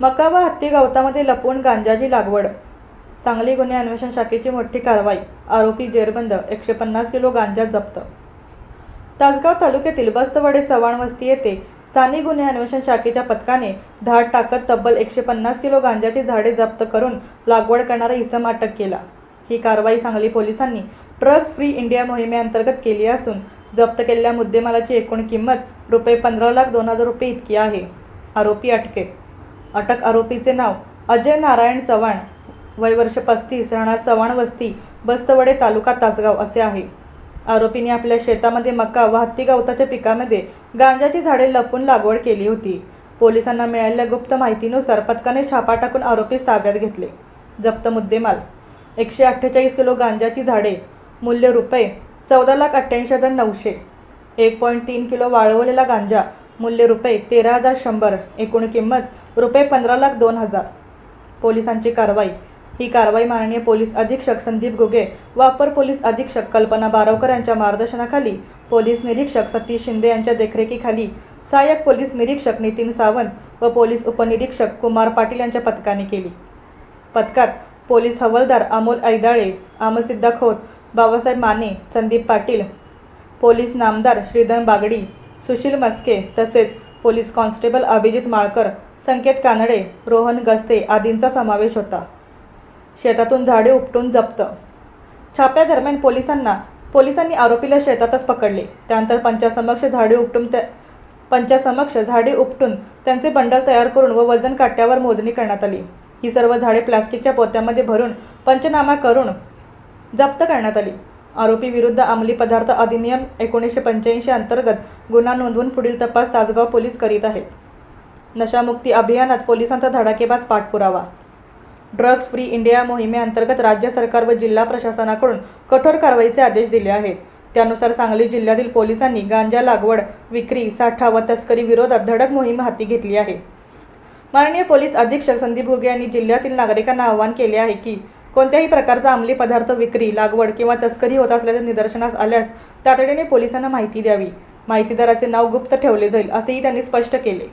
मका व हत्ती गवतामध्ये लपवून गांजाची लागवड. सांगली गुन्हे अन्वेषण शाखेची मोठी कारवाई. आरोपी जेरबंद. एकशे पन्नास किलो गांजा जप्त. तासगाव तालुक्यातील बस्तवडे चव्हाण वस्ती येथे स्थानिक गुन्हे अन्वेषण शाखेच्या पथकाने धाड टाकत तब्बल एकशे पन्नास किलो गांजाची झाडे जप्त करून लागवड करणारा इसम अटक केला. ही कारवाई सांगली पोलिसांनी ड्रग्ज फ्री इंडिया मोहिमेअंतर्गत केली असून जप्त केलेल्या मुद्देमालाची एकूण किंमत रुपये पंधरा लाख दोन हजार रुपये इतकी आहे. आरोपी अटकेत. अटक आरोपीचे नाव अजय नारायण चव्हाण वय वर्ष पस्तीस राहणार चव्हाण वस्ती बस्तवडे तालुका तासगाव असे आहे. आरोपीने आपल्या शेतामध्ये मका व हत्ती गवताच्या पिकामध्ये गांजाची झाडे लपून लागवड केली होती. पोलिसांना मिळालेल्या गुप्त माहितीनुसार पथकाने छापा टाकून आरोपीस ताब्यात घेतले. जप्त मुद्देमाल एकशे अठ्ठेचाळीस किलो गांजाची झाडे मूल्य रुपये चौदा लाख अठ्ठ्याऐंशी हजार नऊशे एक पॉईंट तीन किलो वाळवलेला गांजा मूल्य रुपये तेरा हजार शंभर एकूण किंमत रुपये पंधरा लाख दोन हजार. पोलिसांची कारवाई. ही कारवाई माननीय पोलीस अधीक्षक संदीप घुगे व अपर पोलीस अधीक्षक कल्पना बारावकर यांच्या मार्गदर्शनाखाली पोलीस निरीक्षक सतीश शिंदे यांच्या देखरेखीखाली सहाय्यक पोलीस निरीक्षक नितीन सावंत व पोलीस उपनिरीक्षक कुमार पाटील यांच्या पथकाने केली. पथकात पोलीस हवालदार अमोल ऐदाळे आमसिद्धा खोत बाबासाहेब माने संदीप पाटील पोलीस नामदार श्रीधन बागडी सुशील मस्के तसेच पोलीस कॉन्स्टेबल अभिजित माळकर संकेत कानडे रोहन गस्ते आदींचा समावेश होता. शेतातून झाडे उपटून जप्त. छाप्यादरम्यान पोलिसांना पोलिसांनी आरोपीला शेतातच पकडले. त्यानंतर पंचासमक्ष झाडे उपटून त्या पंचासमक्ष झाडे उपटून त्यांचे बंडल तयार करून व वजन काट्यावर मोजणी करण्यात आली. ही सर्व झाडे प्लास्टिकच्या पोत्यामध्ये भरून पंचनामा करून जप्त करण्यात आली. आरोपी विरुद्ध अंमली पदार्थ अधिनियम एकोणीसशे पंच्याऐंशी अंतर्गत गुन्हा नोंदवून पुढील तपास तासगाव पोलीस करीत आहेत. नशामुक्ती अभियानात पोलिसांचा धडाकेबाज पाठपुरावा. ड्रग्ज फ्री इंडिया मोहिमेअंतर्गत राज्य सरकार व जिल्हा प्रशासनाकडून कठोर कारवाईचे आदेश दिले आहेत. त्यानुसार सांगली जिल्ह्यातील पोलिसांनी गांजा लागवड विक्री साठा व तस्करी विरोधात धडक मोहीम हाती घेतली आहे. माननीय पोलीस अधीक्षक संदीप घुगे यांनी जिल्ह्यातील नागरिकांना आवाहन केले आहे की कोणत्याही प्रकारचा अंमली पदार्थ विक्री लागवड किंवा तस्करी होत असल्याचे निदर्शनास आल्यास तातडीने पोलिसांना माहिती द्यावी. माहितीदाराचे नाव गुप्त ठेवले जाईल असेही त्यांनी स्पष्ट केले.